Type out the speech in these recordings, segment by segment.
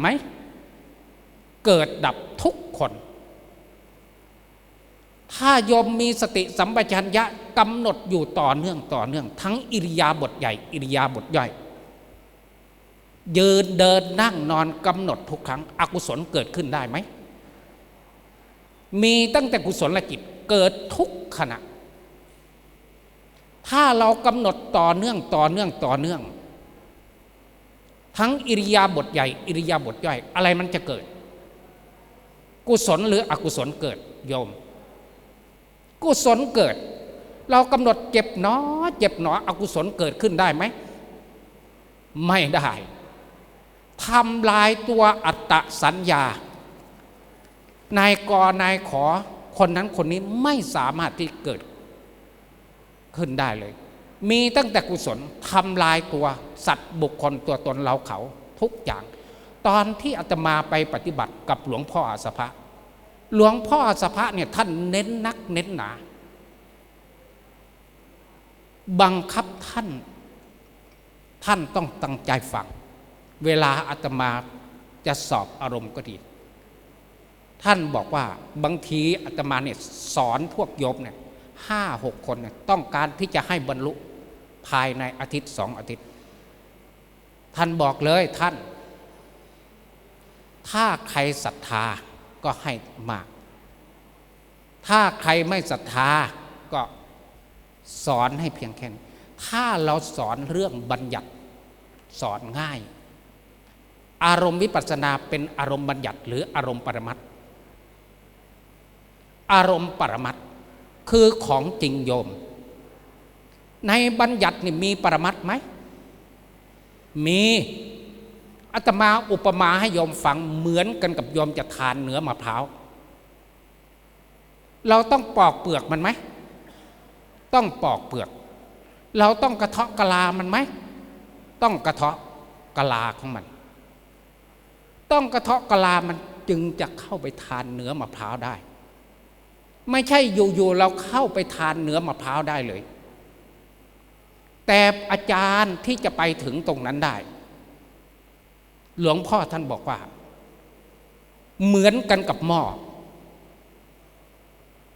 ไหมเกิดดับทุกคน ถ้ายมมีสติสัมปชัญญะกำหนดอยู่ต่อเนื่องต่อเนื่อง ทั้งอิริยาบถใหญ่ อิริยาบถย่อยยืนเดินนั่งนอนกำหนดทุกครั้งอกุศลเกิดขึ้นได้ไหม มีตั้งแต่กุศลจิตเกิดทุกขณะ ถ้าเรากำหนดต่อเนื่องต่อเนื่องต่อเนื่อง ทั้งอิริยาบถใหญ่ อิริยาบถย่อย อะไรมันจะเกิด กุศลหรืออกุศลเกิดโยม กุศลเกิด เรากำหนดเจ็บหนอ เจ็บหนออกุศลเกิดขึ้นได้ไหม ไม่ได้ทำลายตัวอัตตสัญญานายกนายขอคนนั้นคนนี้ไม่สามารถที่เกิดขึ้นได้เลย มีตั้งแต่กุศลทำลายตัวสัตว์บุคคลตัวตนเราเขาทุกอย่าง ตอนที่อาตมาไปปฏิบัติกับหลวงพ่ออาสภะหลวงพ่ออาสภะเนี่ยท่านเน้นนักเน้นหนา บังคับท่าน ท่านต้องตั้งใจฟัง เวลาอาตมาจะสอบอารมณ์ก็ดี ท่านบอกว่าบางทีอาตมาเนี่ยสอนพวกโยมเนี่ย ห้าหกคนเนี่ยต้องการที่จะให้บรรลุภายในอาทิตย์สองอาทิตย์ ท่านบอกเลยท่าน ถ้าใครศรัทธาก็ให้มาก ถ้าใครไม่ศรัทธาก็สอนให้เพียงแค่นี้ถ้าเราสอนเรื่องบัญญัติสอนง่าย อารมณ์วิปัสสนาเป็นอารมณ์บัญญัติ หรืออารมณ์ปรมัตถ์อารมณ์ปรมัตถ์ คือของจริงโยม ในบัญญัตินี่มีปรมัตไหม มีอาตมาอุปมาให้โยมฟังเหมือนกันกับโยมจะทานเนื้อมะพร้าว เราต้องปอกเปลือกมันไหม ต้องปอกเปลือก เราต้องกระเทาะกะลามันไหม ต้องกระเทาะกะลาของมัน ต้องกระเทาะกะลามันจึงจะเข้าไปทานเนื้อมะพร้าวได้ ไม่ใช่อยู่ๆเราเข้าไปทานเนื้อมะพร้าวได้เลย แต่อาจารย์ที่จะไปถึงตรงนั้นได้ หลวงพ่อท่านบอกว่า เหมือนกันกับหม้อ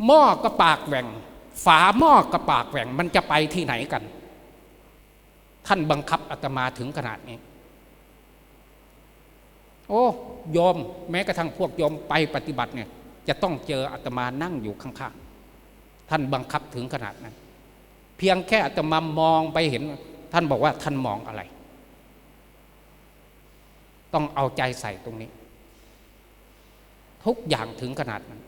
หม้อก็ปากแหว่ง ฝาหม้อก็ปากแหว่งมันจะไปที่ไหนกัน ท่านบังคับอาตมาถึงขนาดนี้ โอ้โยมแม้กระทั่งพวกโยมไปปฏิบัติเนี่ย จะต้องเจออาตมานั่งอยู่ข้างๆท่านบังคับถึงขนาดนั้น เพียงแค่อาตมามองไปเห็น ท่านบอกว่าท่านมองอะไร ต้องเอาใจใส่ตรงนี้ ทุกอย่างถึงขนาดนั้น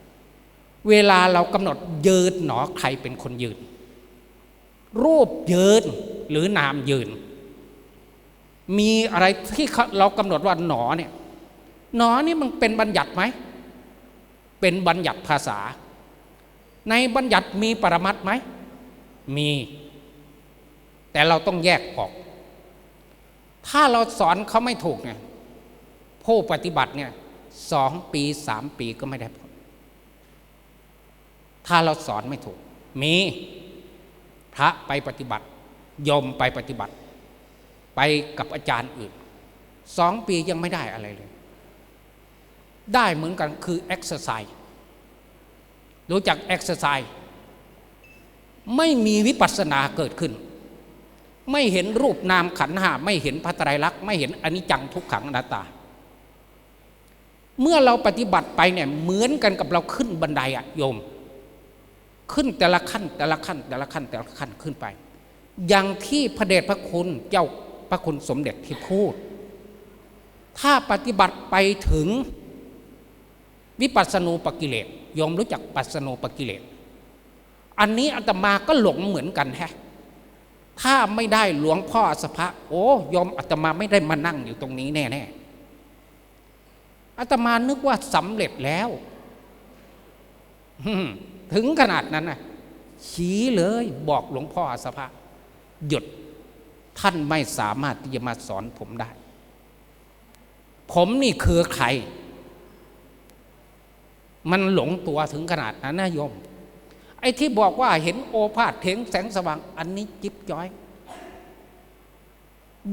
เวลาเรากำหนดยืนหนอใครเป็นคนยืน รูปยืนหรือนามยืน มีอะไรที่เรากำหนดว่าหนอเนี่ยหนอนี่มันเป็นบัญญัติไหม เป็นบัญญัติภาษา ในบัญญัติมีปรมัตไหมมี แต่เราต้องแยกออก ถ้าเราสอนเขาไม่ถูกเนี่ยผู้ปฏิบัติเนี่ยสองปีสามปีก็ไม่ได้ผลถ้าเราสอนไม่ถูก มีพระไปปฏิบัติยมไปปฏิบัติ ไปกับอาจารย์อื่นสองปียังไม่ได้อะไรเลย ได้เหมือนกันคือเอ็กซ์ไซส์รู้จักเอ็กซ์ไซส์ไม่มีวิปัสสนาเกิดขึ้น ไม่เห็นรูปนามขันหาไม่เห็นพระไตรลักษณ์ไม่เห็นอนิจจังทุกขังอนัตตา เมื่อเราปฏิบัติไปเนี่ยเหมือนกันกับเราขึ้นบันไดอะโยม ขึ้นแต่ละขั้นแต่ละขั้นแต่ละขั้นแต่ละขั้นขึ้นไป อย่างที่พระเดชพระคุณเจ้าพระคุณสมเด็จที่พูด ถ้าปฏิบัติไปถึง วิปัสสนูปกิเลสโยมรู้จักปัสสนูปกิเลสอันนี้อาตมาก็หลงเหมือนกันแฮะถ้าไม่ได้หลวงพ่ออสภะโอ้ยอมอาตมาไม่ได้มานั่งอยู่ตรงนี้แน่ๆอาตมานึกว่าสำเร็จแล้วถึงขนาดนั้นนะชี้เลยบอกหลวงพ่อสภะหยุดท่านไม่สามารถที่จะมาสอนผมได้ ผมนี่คือใคร มันหลงตัวถึงขนาดนั้นนะโยม ไอ้ที่บอกว่าเห็นโอภาษเถงแสงสว่าง อันนี้จิบจ้อย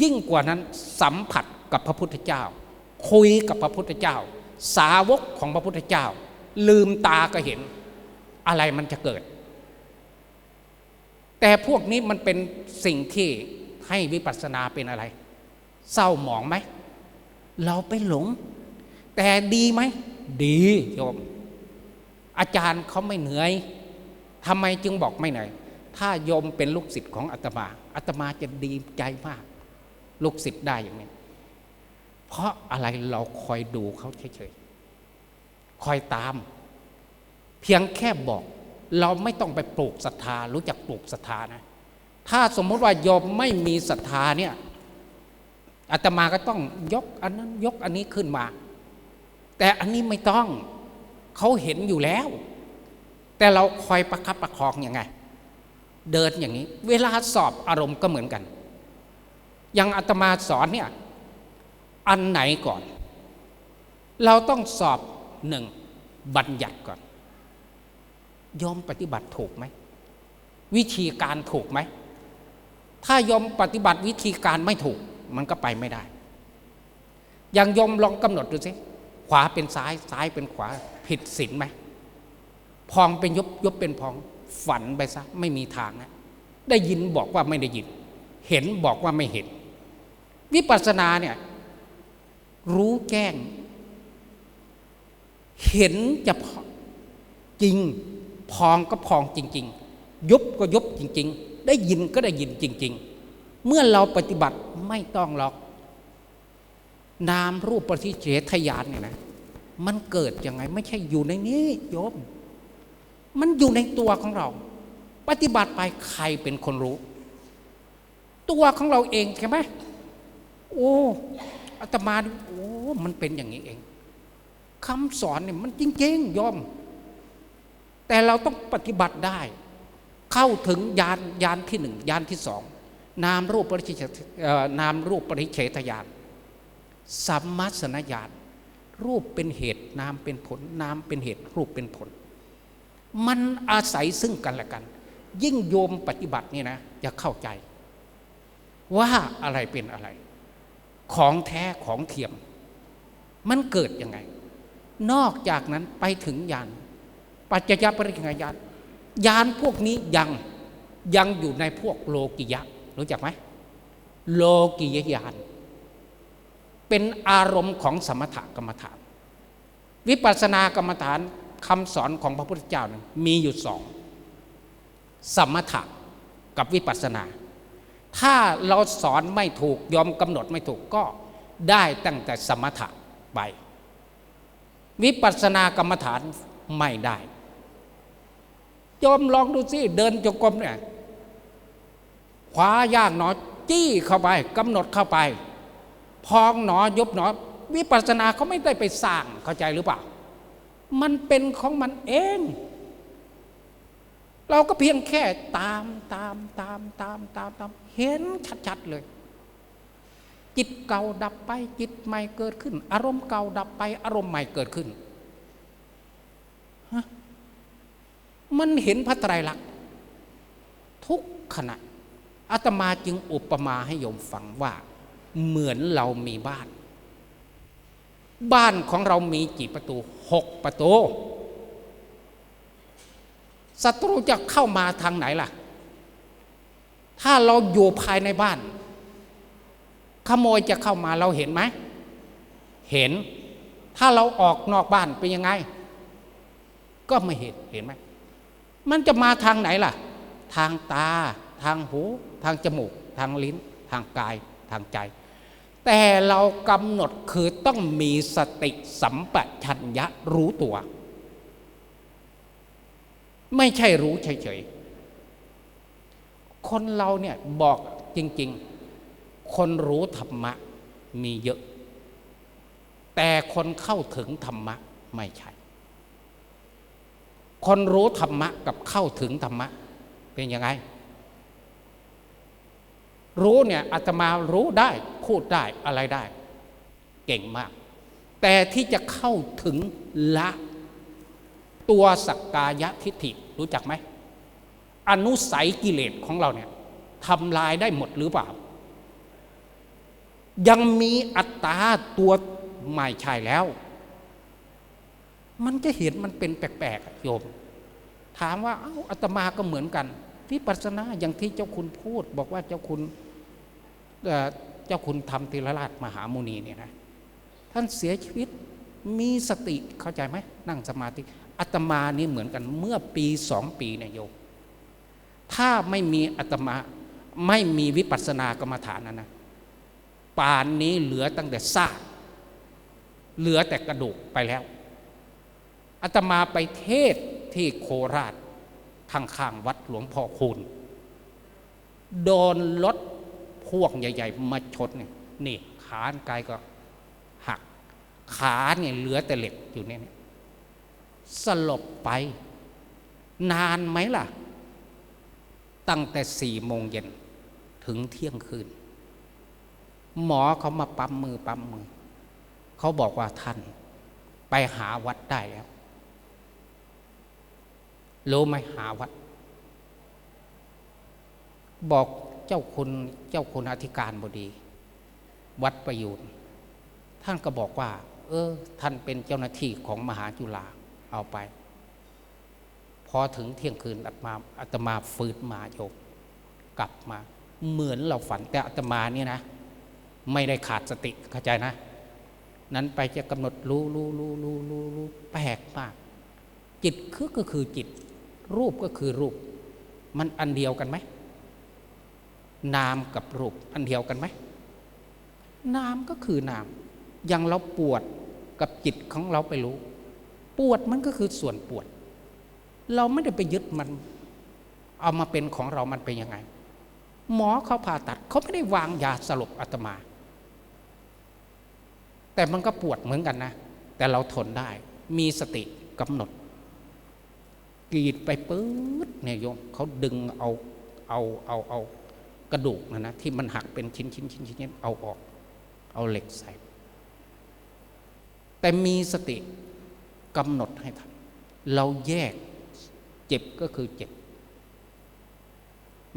ยิ่งกว่านั้นสัมผัสกับพระพุทธเจ้า คุยกับพระพุทธเจ้า สาวกของพระพุทธเจ้า ลืมตาก็เห็น อะไรมันจะเกิด แต่พวกนี้มันเป็นสิ่งที่ให้วิปัสสนาเป็นอะไร เศร้าหมองไหม เราไปหลง แต่ดีไหม ดีโยม อาจารย์เขาไม่เหนื่อยทำไมจึงบอกไม่เหนื่อยถ้าโยมเป็นลูกศิษย์ของอาตมาอาตมาจะดีใจมาก ลูกศิษย์ได้อย่างนี้ เพราะอะไรเราคอยดูเขาเฉยๆคอยตาม เพียงแค่บอก เราไม่ต้องไปปลูกศรัทธารู้จักปลูกศรัทธานะ ถ้าสมมติว่าโยมไม่มีศรัทธาเนี่ยอาตมาก็ต้องยกอันนั้นยกอันนี้ขึ้นมา แต่อันนี้ไม่ต้อง เขาเห็นอยู่แล้ว แต่เราคอยประคับประคองอยังไง เดินอย่างนี้ เวลาสอบอารมณ์ก็เหมือนกัน อย่างอาตมาสอนเนี่ย อันไหนก่อน เราต้องสอบหนึ่งบัญญัติก่อนยอมปฏิบัติถูกไหม วิธีการถูกไหม ถ้ายอมปฏิบัติวิธีการไม่ถูก มันก็ไปไม่ได้ อย่างยอมลองกำหนดดูสิ ขวาเป็นซ้ายซ้ายเป็นขวาผิดศีลไหมพองเป็นยบยบเป็นพองฝันไปซะไม่มีทางนะได้ยินบอกว่าไม่ได้ยิน เห็นบอกว่าไม่เห็น วิปัสสนาเนี่ยรู้แจ้ง เห็นจะจริง พองก็พองจริง ๆ ยุบก็ยุบจริง ๆ ได้ยินก็ได้ยินจริง ๆ เมื่อเราปฏิบัติไม่ต้องหรอก นามรูปปฏิเฉทญาณเนี่ยนะมันเกิดยังไงไม่ใช่อยู่ในนี้โยม มันอยู่ในตัวของเรา ปฏิบัติไปใครเป็นคนรู้ ตัวของเราเองใช่ไหมโอ้อาตมาดูโอ้มันเป็นอย่างนี้เองคำสอนเนี่ยมันจริงๆยอมแต่เราต้องปฏิบัติได้ เข้าถึงยานยานที่หนึ่งยานที่สองนามรูปปริเฉทนามรูปปริเฉทญาณ สัมมัสนญาณรูปเป็นเหตุนามเป็นผลนามเป็นเหตุรูปเป็นผล มันอาศัยซึ่งกันและกัน ยิ่งโยมปฏิบัตินี่นะจะเข้าใจ ว่าอะไรเป็นอะไร ของแท้ของเทียม มันเกิดยังไง นอกจากนั้นไปถึงยานปัจจยปริยญาณยานพวกนี้ยังยังอยู่ในพวกโลกิยะ รู้จักไหมโลกิยญาณ เป็นอารมณ์ของสมถกรรมฐาน วิปัสสนากรรมฐานคำสอนของพระพุทธเจ้านะมีอยู่สองสมถะกับวิปัสสนา ถ้าเราสอนไม่ถูกยอมกำหนดไม่ถูกก็ได้ตั้งแต่สมถะไป วิปัสสนากรรมฐานไม่ได้ยอมลองดูสิเดินจงกรมเนี่ยขวาย่างหนอจี้เข้าไปกำหนดเข้าไป พองหนอยุบหนอ วิปัสสนาเขาไม่ได้ไปสร้างเข้าใจหรือเปล่า มันเป็นของมันเอง เราก็เพียงแค่ตามตามตามตามตามตามเห็นชัดๆเลย จิตเก่าดับไปจิตใหม่เกิดขึ้น อารมณ์เก่าดับไปอารมณ์ใหม่เกิดขึ้นมันเห็นพระไตรลักษณ์ทุกขณะอาตมาจึงอุปมาให้โยมฟังว่า เหมือนเรามีบ้าน บ้านของเรามีกี่ประตูหกประตูศัตรูจะเข้ามาทางไหนล่ะ ถ้าเราอยู่ภายในบ้าน ขโมยจะเข้ามาเราเห็นไหม เห็น ถ้าเราออกนอกบ้านเป็นยังไง ก็ไม่เห็น เห็นไหม มันจะมาทางไหนล่ะ ทางตา ทางหู ทางจมูก ทางลิ้น ทางกาย ทางใจ แต่เรากำหนดคือต้องมีสติสัมปชัญญะรู้ตัว ไม่ใช่รู้เฉยๆ คนเราเนี่ยบอกจริง ๆ คนรู้ธรรมะมีเยอะ แต่คนเข้าถึงธรรมะไม่ใช่ คนรู้ธรรมะกับเข้าถึงธรรมะเป็นยังไง รู้เนี่ยอาตมารู้ได้ พูดได้อะไรได้ เก่งมาก แต่ที่จะเข้าถึงละตัวสักกายทิฏฐิรู้จักไหมอนุสัยกิเลสของเราเนี่ยทำลายได้หมดหรือเปล่า ยังมีอัตตาตัวไม่ใช่แล้ว มันจะเห็นมันเป็นแปลกๆโยม ถามว่าเอ้าอาตมาก็เหมือนกันวิปัสสนาอย่างที่เจ้าคุณพูด บอกว่าเจ้าคุณ เจ้าคุณทำติรราชมหามุนีเนี่ยนะท่านเสียชีวิตมีสติเข้าใจไหมนั่งสมาธิอาตมานี่เหมือนกันเมื่อปีสองปีเนี่ยโยมถ้าไม่มีอาตมาไม่มีวิปัสสนากรรมฐานนะนะป่านนี้เหลือตั้งแต่ซากเหลือแต่กระดูกไปแล้วอาตมาไปเทศที่โคราชทางข้างวัดหลวงพ่อคูณโดนรถ พ่วงใหญ่ ๆ มาชนเนี่ยนี่ขานกายก็หัก ขาเนี่ยเหลือแต่เหล็กอยู่เนี่ยสลบไป นานไหมล่ะ ตั้งแต่สี่โมงเย็นถึงเที่ยงคืน หมอเขามาปั๊มมือปั๊มมือ เขาบอกว่าท่าน ไปหาวัดได้แล้วรู้ไหมหาวัด บอก เจ้าคุณเจ้าคุณอธิการบดี วัดประยูนท่านก็บอกว่า เออ ท่านเป็นเจ้าหน้าที่ของมหาจุฬาเอาไป พอถึงเที่ยงคืนอาตมาอาตมาฟื้นมาโยกกลับมา เหมือนเราฝันแต่อาตมาเนี่ยนะ ไม่ได้ขาดสติเข้าใจนะ นั้นไปจะกำหนดรู้รู้รู้รู้รู้รู้แปลกมาก จิตคือก็คือจิต รูปก็คือรูป มันอันเดียวกันไหม นามกับรูปอันเดียวกันไหมนามก็คือนาม อย่างเราปวดกับจิตของเราไปรู้ ปวดมันก็คือส่วนปวด เราไม่ได้ไปยึดมัน เอามาเป็นของเรามันเป็นยังไง หมอเขาผ่าตัดเขาไม่ได้วางยาสลบอาตมา แต่มันก็ปวดเหมือนกันนะ แต่เราทนได้ มีสติกำหนดกรีดไปปื๊ดเนี่ยโยมเขาดึงเอาเอาเอาเอา กระดูกนะนะที่มันหักเป็นชิ้นชิ้นชิ้นชิ้นเอาออก เอาเหล็กใส่ แต่มีสติกำหนดให้ทันเราแยกเจ็บก็คือเจ็บ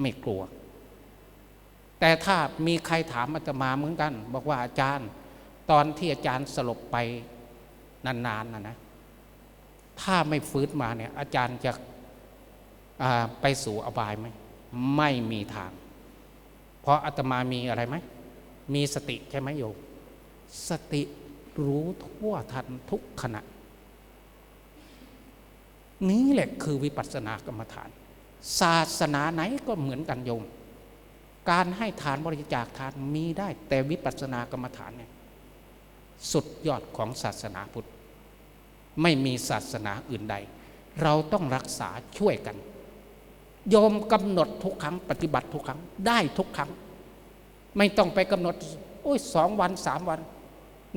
ไม่กลัว แต่ถ้ามีใครถามอาตมาเหมือนกัน บอกว่าอาจารย์ ตอนที่อาจารย์สลบไปนานๆนะนะถ้าไม่ฟื้นมาเนี่ยอาจารย์จะไปสู่อบายไหม ไม่มีทาง เพราะอาตมามีอะไรไหม มีสติใช่ไหมโยมสติรู้ทั่วทันทุกขณะ นี้แหละคือวิปัสสนากรรมฐาน ศาสนาไหนก็เหมือนกันโยม การให้ทานบริจาคทานมีได้ แต่วิปัสสนากรรมฐานเนี่ยสุดยอดของศาสนาพุทธ ไม่มีศาสนาอื่นใด เราต้องรักษาช่วยกัน โยมกำหนดทุกครั้ง ปฏิบัติทุกครั้ง ได้ทุกครั้ง ไม่ต้องไปกำหนด โอ้ยสองวันสามวัน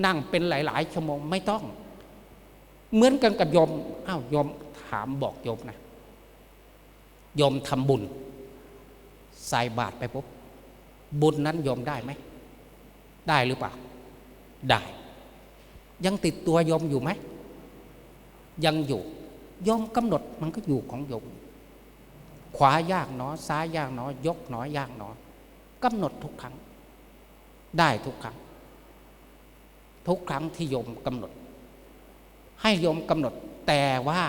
นั่งเป็นหลาย ๆ ชั่วโมงไม่ต้อง เหมือนกันกับโยมอ้าวโยมถามบอกโยมนะโยมทำบุญใส่บาตรไปปุ๊บบุญนั้นโยมได้ไหม ได้หรือเปล่า ได้ ยังติดตัวโยมอยู่ไหม ยังอยู่โยมกำหนดมันก็อยู่ของโยม ขวายากหนอซ้ายยากหนอยกหนอยากหนอกำหนดทุกครั้ง ได้ทุกครั้ง ทุกครั้งที่โยมกำหนด ให้โยมกำหนด แต่ว่า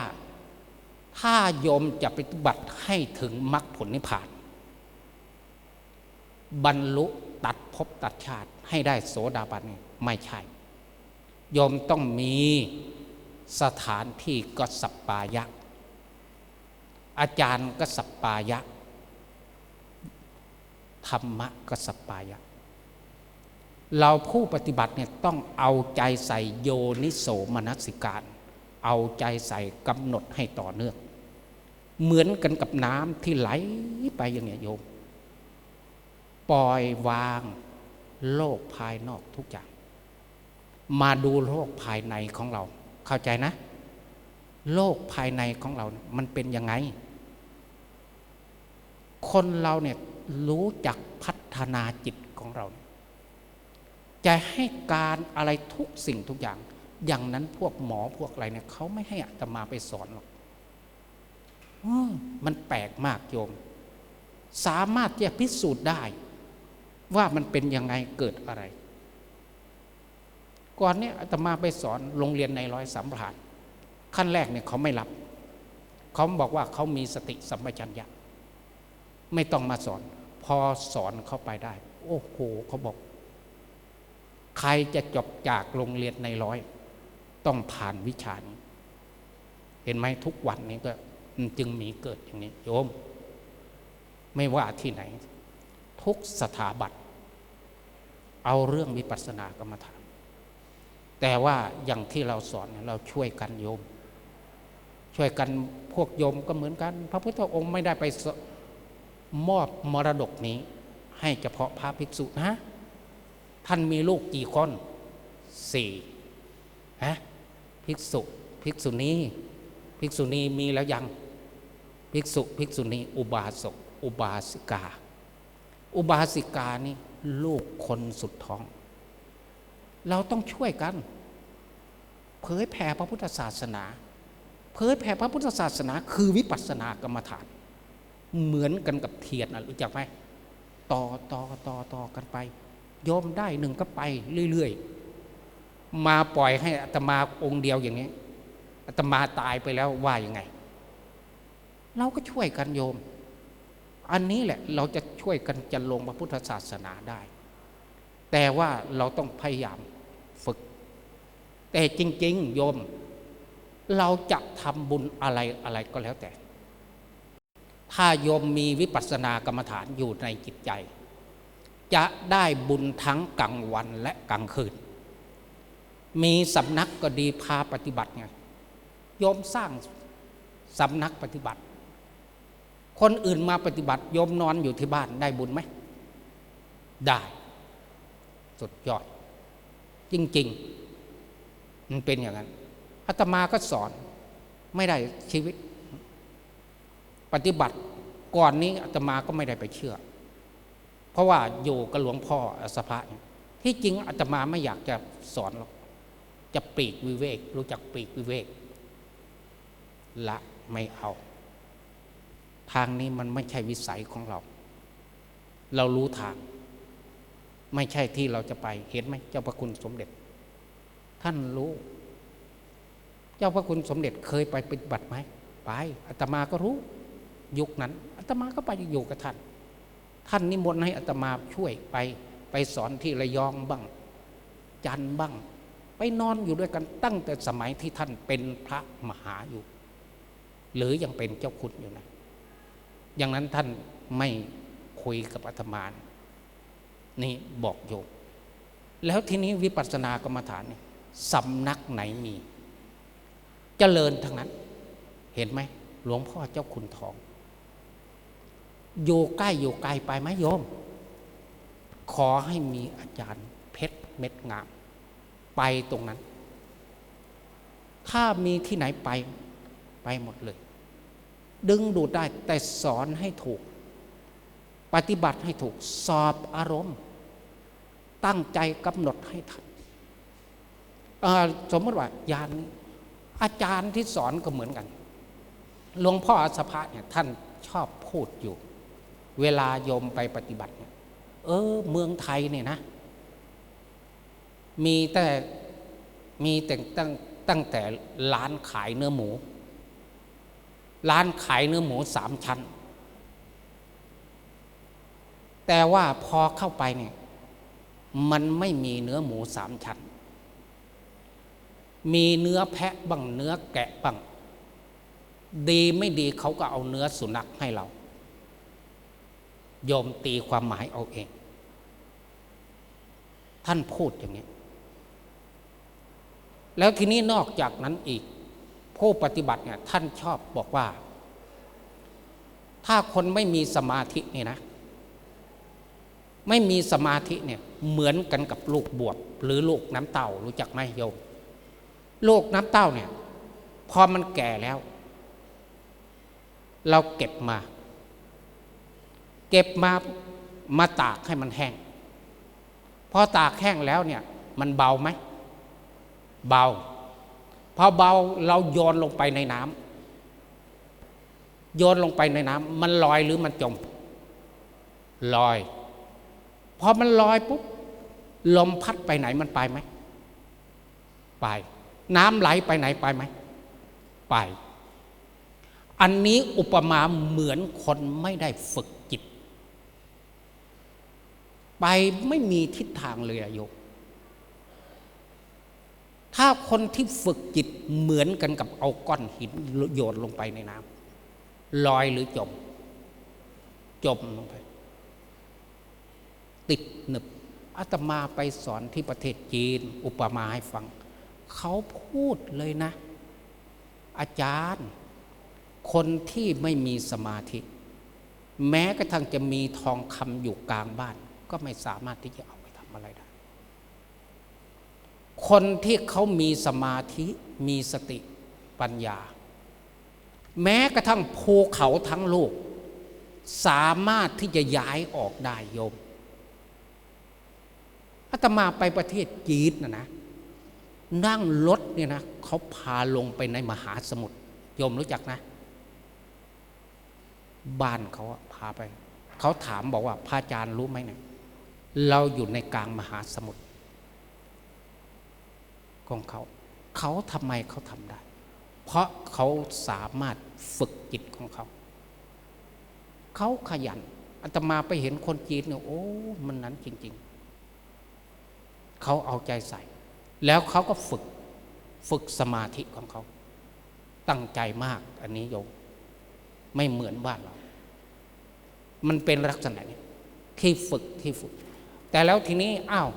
ถ้าโยมจะปฏิบัติให้ถึงมรรคผลนิพพาน บรรลุตัดภพตัดชาติให้ได้โสดาบันไม่ใช่โยมต้องมีสถานที่ก็สัปปายะ อาจารย์ก็สัปปายะ ธรรมะก็สัปปายะ เราผู้ปฏิบัติเนี่ยต้องเอาใจใส่โยนิโสมนสิการ เอาใจใส่กำหนดให้ต่อเนื่อง เหมือนกันกับน้ำที่ไหลไปอย่างเงี้ยโยม ปล่อยวางโลกภายนอกทุกอย่าง มาดูโลกภายในของเรา เข้าใจนะ โลกภายในของเรา มันเป็นยังไง คนเราเนี่ยรู้จักพัฒนาจิตของเรา จะให้การอะไรทุกสิ่งทุกอย่าง อย่างนั้นพวกหมอพวกอะไรเนี่ยเขาไม่ให้อาตมาไปสอนหรอกมันแปลกมากโยม สามารถจะพิสูจน์ได้ ว่ามันเป็นยังไงเกิดอะไร ก่อนเนี้อาตมาไปสอนโรงเรียนในร้อยสามพราขั้นแรกเนี่ยเขาไม่รับ เขาบอกว่าเขามีสติสัมปชัญญะ ไม่ต้องมาสอน พอสอนเข้าไปได้ โอ้โหเขาบอก ใครจะจบจากโรงเรียนในร้อย ต้องผ่านวิชานี้เห็นไหมทุกวันนี้ก็มันจึงมีเกิดอย่างนี้ โยม ไม่ว่าที่ไหน ทุกสถาบันเอาเรื่องวิปัสสนากรรมฐานแต่ว่าอย่างที่เราสอนเราช่วยกันโยม ช่วยกันพวกโยมก็เหมือนกัน พระพุทธองค์ไม่ได้ไป มอบมรดกนี้ ให้เฉพาะพระภิกษุนะ ท่านมีลูกกี่คนสี่ฮะภิกษุภิกษุณีภิกษุณีมีแล้วยัง ภิกษุภิกษุณีอุบาสกอุบาสิกา อุบาสิกานี่ลูกคนสุดท้อง เราต้องช่วยกัน เผยแผ่พระพุทธศาสนา เผยแผ่พระพุทธศาสนา คือวิปัสสนากรรมฐาน เหมือนกันกับเทียนนะรู้จักไหมต่อต่อต่อต่อกันไปโยมได้หนึ่งก็ไปเรื่อยๆ มาปล่อยให้อัตมาองค์เดียวอย่างนี้อัตมาตายไปแล้วว่ายังไง เราก็ช่วยกันโยม อันนี้แหละเราจะช่วยกันจะลงพระพุทธศาสนาได้ แต่ว่าเราต้องพยายามฝึก แต่จริง ๆ โยม เราจะทำบุญอะไรอะไรก็แล้วแต่ ถ้าโยมมีวิปัสสนากรรมฐานอยู่ในจิตใจ จะได้บุญทั้งกลางวันและกลางคืน มีสำนักก็ดีพาปฏิบัติไงโยมสร้างสำนักปฏิบัติ คนอื่นมาปฏิบัติโยมนอนอยู่ที่บ้านได้บุญไหม ได้ สุดยอด จริง ๆ มันเป็นอย่างนั้นอาตมาก็สอนไม่ได้ชีวิต ปฏิบัติก่อนนี้อาตมาก็ไม่ได้ไปเชื่อ เพราะว่าอยู่กับหลวงพ่อสภะที่จริงอาตมาไม่อยากจะสอนหรอกจะปลีกวิเวก รู้จักปลีกวิเวก ละไม่เอา ทางนี้มันไม่ใช่วิสัยของเรา เรารู้ทาง ไม่ใช่ที่เราจะไปเห็นไหมเจ้าพระคุณสมเด็จ ท่านรู้ เจ้าพระคุณสมเด็จเคยไปปฏิบัติไหมไปอาตมาก็รู้ ยุคนั้นอาตมาก็ไปอยู่กับท่าน ท่านนิมนต์ให้อาตมาช่วยไป ไปสอนที่ระยองบ้าง จันบ้าง ไปนอนอยู่ด้วยกันตั้งแต่สมัยที่ท่านเป็นพระมหาอยู่ หรือยังเป็นเจ้าคุณอยู่นะอย่างนั้นท่านไม่คุยกับอาตมานี่บอกโยมแล้วทีนี้วิปัสสนากรรมฐานนี่สำนักไหนมีเจริญทั้งนั้น เห็นไหมหลวงพ่อเจ้าคุณทอง อยู่ใกล้อยู่ไกลไปไหมโยม ขอให้มีอาจารย์เพชรเม็ดงาม ไปตรงนั้น ถ้ามีที่ไหนไปไปหมดเลย ดึงดูดได้แต่สอนให้ถูก ปฏิบัติให้ถูกสอบอารมณ์ ตั้งใจกำหนดให้ทันสมมติว่ายานนี้อาจารย์ที่สอนก็เหมือนกัน หลวงพ่ออสภะเนี่ยท่านชอบพูดอยู่ เวลาโยมไปปฏิบัติ เออ เมืองไทยเนี่ยนะ มีแต่มีแต่ตั้งตั้งแต่ร้านขายเนื้อหมู ร้านขายเนื้อหมูสามชั้น แต่ว่าพอเข้าไปเนี่ย มันไม่มีเนื้อหมูสามชั้น มีเนื้อแพะบ้างเนื้อแกะบ้าง ดีไม่ดีเขาก็เอาเนื้อสุนัขให้เรา โยมตีความหมายเอาเอง ท่านพูดอย่างนี้ แล้วทีนี้นอกจากนั้นอีก ผู้ปฏิบัติเนี่ยท่านชอบบอกว่า ถ้าคนไม่มีสมาธินี่นะ ไม่มีสมาธิเนี่ยเหมือนกันกับลูกบวบหรือลูกน้ำเต่ารู้จักไหมโยม ลูกน้ำเต้าเนี่ยพอมันแก่แล้ว เราเก็บมา เก็บมามาตากให้มันแห้งพอตากแห้งแล้วเนี่ย มันเบาไหม เบาพอเบาเราโยนลงไปในน้ำโยนลงไปในน้ำมันลอยหรือมันจม ลอยพอมันลอยปุ๊บลมพัดไปไหนมันไปไหม ไป น้ำไหลไปไหนไปไหม ไป อันนี้อุปมาเหมือนคนไม่ได้ฝึก ไปไม่มีทิศทางเลยโยมถ้าคนที่ฝึกจิตเหมือนกันกับเอาก้อนหินโยนลงไปในน้ำลอยหรือจม จมลงไป ติดหนึบอาตมาไปสอนที่ประเทศจีน อุปมาให้ฟัง เขาพูดเลยนะ อาจารย์ คนที่ไม่มีสมาธิ แม้กระทั่งจะมีทองคำอยู่กลางบ้าน ก็ไม่สามารถที่จะเอาไปทำอะไรได้ คนที่เขามีสมาธิมีสติปัญญา แม้กระทั่งภูเขาทั้งโลกสามารถที่จะย้ายออกได้โยมอาตมาไปประเทศจีนนะนะนั่งรถเนี่ยนะเขาพาลงไปในมหาสมุทรโยมรู้จักนะ บ้านเขาพาไป เขาถามบอกว่าพระอาจารย์รู้ไหมเนี่ย เราอยู่ในกลางมหาสมุทรของเขา เขาทำไมเขาทำได้ เพราะเขาสามารถฝึกจิตของเขา เขาขยันอาตมาไปเห็นคนจีนเนี่ยโอ้ มันนั้นจริง ๆ เขาเอาใจใส่ แล้วเขาก็ฝึกฝึกสมาธิของเขา ตั้งใจมากอันนี้โยมไม่เหมือนบ้านเรา มันเป็นลักษณะนี้ที่ฝึกที่ฝึก แต่แล้วทีนี้อ้าว